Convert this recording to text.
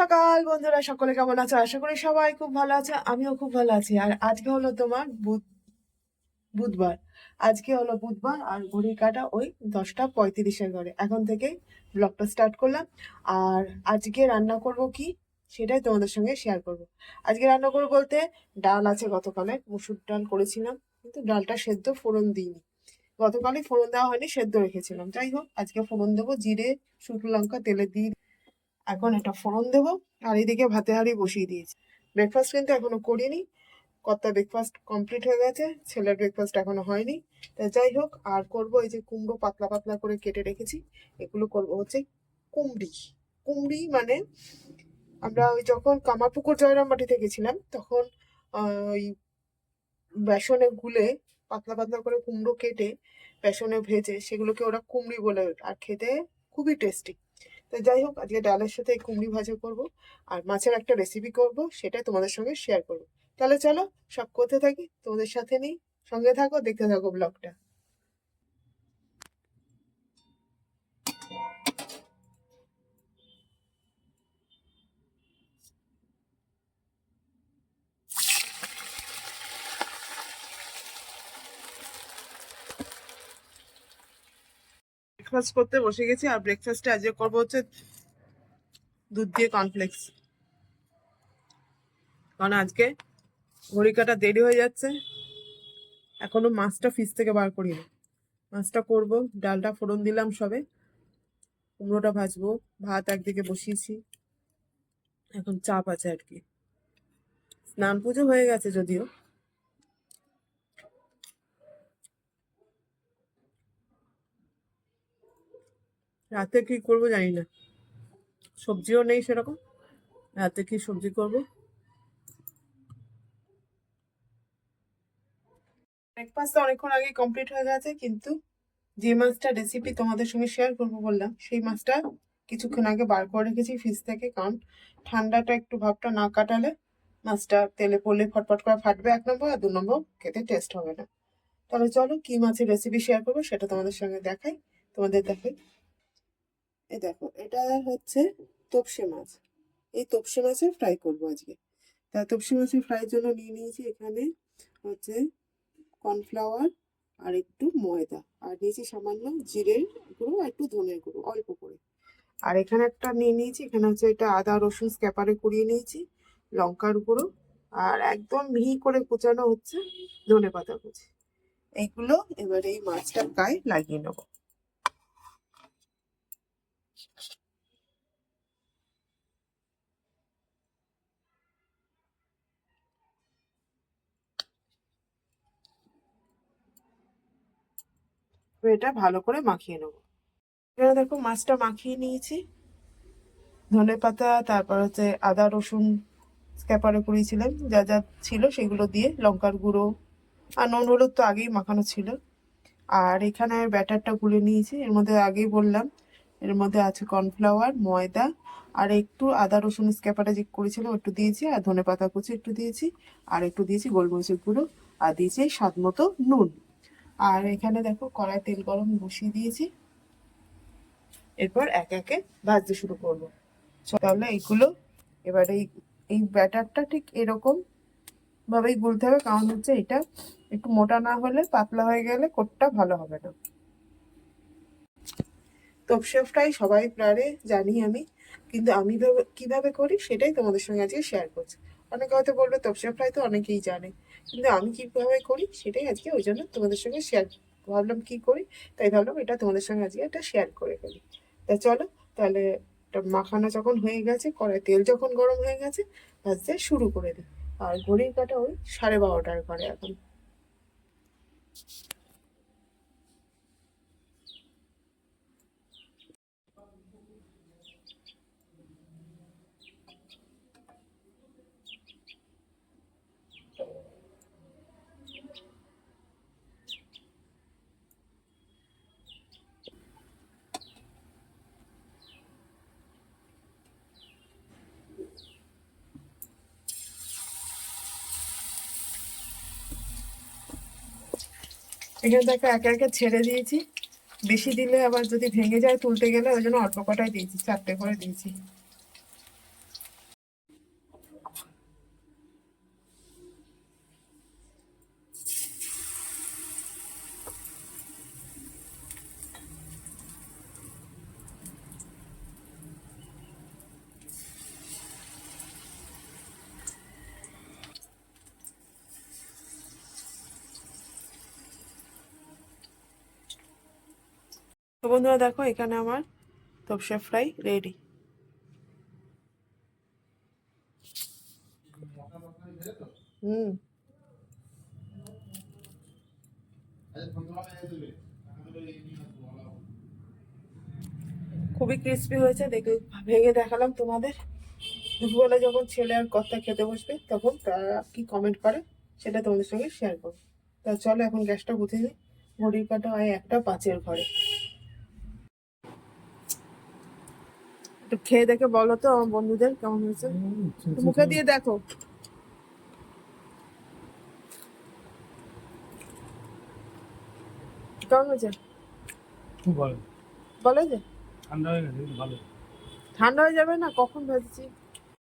সকাল, বন্ধুরা সকলে কেমন আছো? আশা করি সবাই খুব ভালো আছে, আমিও খুব ভালো আছি। আর আজকে হলো তোমার বুধ বুধবার। আজকে হলো বুধবার আর ঘড়ির কাটা ওই দশটা পঁয়ত্রিশের ঘরে। এখন থেকে ব্লগটা স্টার্ট করলাম। আর আজকে রান্না করব কি? সেটাই তোমাদের সঙ্গে শেয়ার করব। আজকে রান্না করব বলতে ডাল আছে গতকালে মুসুর ডাল করেছিলাম, কিন্তু ডালটা সেদ্ধ ফোড়ন দিইনি। গতকালই ফোড়ন দেওয়া হয়নি, সেদ্ধ রেখেছিলাম। যাই হোক, আজকে ফোড়ন দেবো, জিরে, শুকনো লঙ্কা, তেলে দিয়ে এখন এটা ফোড়ন দেবো আর এদিকে ভাতে হাঁড়ি বসিয়ে দিয়েছি। ব্রেকফাস্ট কিন্তু এখনও করিনি। কর্তা ব্রেকফাস্ট কমপ্লিট হয়ে গেছে। ছেলের ব্রেকফাস্ট এখনও হয়নি। তা যাই হোক, আর করব এই যে কুমড়ো পাতলা পাতলা করে কেটে রেখেছি। এগুলো করব হচ্ছে কুমড়ি। কুমড়ি মানে আমরা ওই যখন কামারপুকুর জয়রামবাটিতে গেছিলাম, তখন ওই বেসনে গুলে পাতলা পাতলা করে কুমড়ো কেটে বেসনে ভেজে সেগুলোকে ওরা কুমড়ি বলে আর খেতে খুবই টেস্টি তো যাই হোক, আজকে ডালের সাথে কুমড়ি ভাজা করব, আর মাছের একটা রেসিপি করব, সেটা তোমাদের সঙ্গে শেয়ার করব। তাহলে চলো, সব করতে থাকি, তোমাদের সাথে নেই, সঙ্গে থাকো, দেখতে থাকো ব্লগটা ব্রেকফাস্ট করতে বসে গেছি আর ব্রেকফাস্টে আজকে করব হচ্ছে দুধ দিয়ে কর্নফ্লেক্স কারণ আজকে ঘড়ি কাটা দেরি হয়ে যাচ্ছে। এখনও মাছটা ফ্রিজ থেকে বার করিনি। মাছটা করব, ডালটা ফোড়ন দিলাম সবে। কুমড়োটা ভাজবো, ভাত একদিকে বসিয়েছি। এখন চাপ আছে আর কি। স্নান পুজো হয়ে গেছে যদিও। রাতে কি করব জানি না। সবজিও নেই সেরকম। রাতে কি সবজি করব? ব্রেকফাস্ট অনেকক্ষণ আগে কমপ্লিট হয়ে গেছে, কিন্তু যে মাছটা রেসিপি তোমাদের সঙ্গে শেয়ার করব বললাম, সেই মাছটা কিছুক্ষণ আগে বার করে রেখেছি ফ্রিজ থেকে, কারণ ঠান্ডাটা একটু ভাবটা না কাটালে মাছটা তেলে পড়লে ফটফট করে ফাটবে এক নম্বর আর দু নম্বর খেতে টেস্ট হবে না। তাহলে চলো কি মাছের রেসিপি শেয়ার করব সেটা তোমাদের সঙ্গে দেখাই, তোমাদের দেখাই। এই দেখো, এটা হচ্ছে তোপসে মাছ। এই তোপসে মাছে ফ্রাই করব আজকে। তা তোপসে মাছের ফ্রাইয়ের জন্য নিয়ে নিয়েছি এখানে হচ্ছে কর্নফ্লাওয়ার আর একটু ময়দা। আর নিয়েছি সামান্য জিরের গুঁড়ো আর একটু ধনের গুঁড়ো, অল্প করে। আর এখানে একটা নিয়ে নিয়েছি, এখানে হচ্ছে এটা আদা, রসুন স্ক্যাপারে কুড়িয়ে নিয়েছি, লঙ্কার গুঁড়ো। আর একদম মিহি করে কুচানো হচ্ছে ধনে পাতা কুচি। এইগুলো এবার এই মাছটা গায়ে লাগিয়ে নেব। এটা ভালো করে মাখিয়ে নেব। এখানে দেখো মাছটা মাখিয়ে নিয়েছি। ধনে পাতা, তারপর হচ্ছে আদা, রসুন, স্ক্যাপারে করিয়েছিলাম যা যা ছিল সেগুলো দিয়ে লঙ্কার গুঁড়ো আর নুন হলুদ তো আগেই মাখানো ছিল। আর এখানে ব্যাটারটা গুলে নিয়েছি। এর মধ্যে আগেই বললাম, এর মধ্যে আছে কর্নফ্লাওয়ার, ময়দা আর একটু আদা, রসুন, স্ক্যাপারে যে করেছিলাম একটু দিয়েছি আর ধনে পাতা কুচি একটু দিয়েছি। আর একটু দিয়েছি গোলমরিচের গুঁড়ো আর দিয়েছি স্বাদ মতো নুন। আর এখানে দেখো কড়াই তেল গরম বসিয়ে দিয়েছি। এরপর এক একে ভাজতে শুরু করব। তাহলে এইগুলো এবারে এই ব্যাটারটা ঠিক এরকম ভাবেই গুলতে হবে, কারণ হচ্ছে এটা একটু মোটা না হলে, পাতলা হয়ে গেলে কোটটা ভালো হবে না। তপসে ফ্রাই সবাই প্রায় জানি আমি, কিন্তু আমি ভাবে- কীভাবে করি সেটাই তোমাদের সঙ্গে আজকে শেয়ার করছি। অনেকে হয়তো বলবে তপসে ফ্রাই তো অনেকেই জানে। কিন্তু আমি কীভাবে করি সেটাই আজকে ওই জন্য তোমাদের সঙ্গে শেয়ার ভাবলাম কী করি, তাই ভাবলাম এটা তোমাদের সঙ্গে আজকে এটা শেয়ার করে ফেলি। তা চলো, তাহলে মাখানো যখন হয়ে গেছে, কড়াই তেল যখন গরম হয়ে গেছে, ভাজতে শুরু করে দিই। আর ঘড়ির কাটা ওই সাড়ে বারোটার ঘরে এখন। এখানে দেখো একে একে ছেড়ে দিয়েছি। বেশি দিলে আবার যদি ভেঙে যায়, তুলতে গেলে ওই জন্য অল্প কটাই দিয়েছি, চারটে করে দিয়েছি। তো বন্ধুরা দেখো, এখানে আমার তপসা ফ্রাই রেডি। হুম। খুবই ক্রিস্পি হয়েছে, দেখে ভেঙে দেখালাম তোমাদের। দুপুরবেলা যখন ছেলে আর কর্তা খেতে বসবে, তখন তারা কি কমেন্ট করে, সেটা তোমাদের সঙ্গে শেয়ার করব। তা চলো, এখন গ্যাসটা বুঝে নিই। ঘড়ির কাটা হয় একটা, পাঁচের ঘরে। একটু খেয়ে দেখে বলো তো আমার বন্ধুদের কেমন হয়েছে? মুখে দিয়ে দেখো। কেমন হয়েছে? বলে যে। ঠান্ডা হয়ে গেছে ভালো। ঠান্ডা হয়ে যাবে না? কখন ভেজেছি?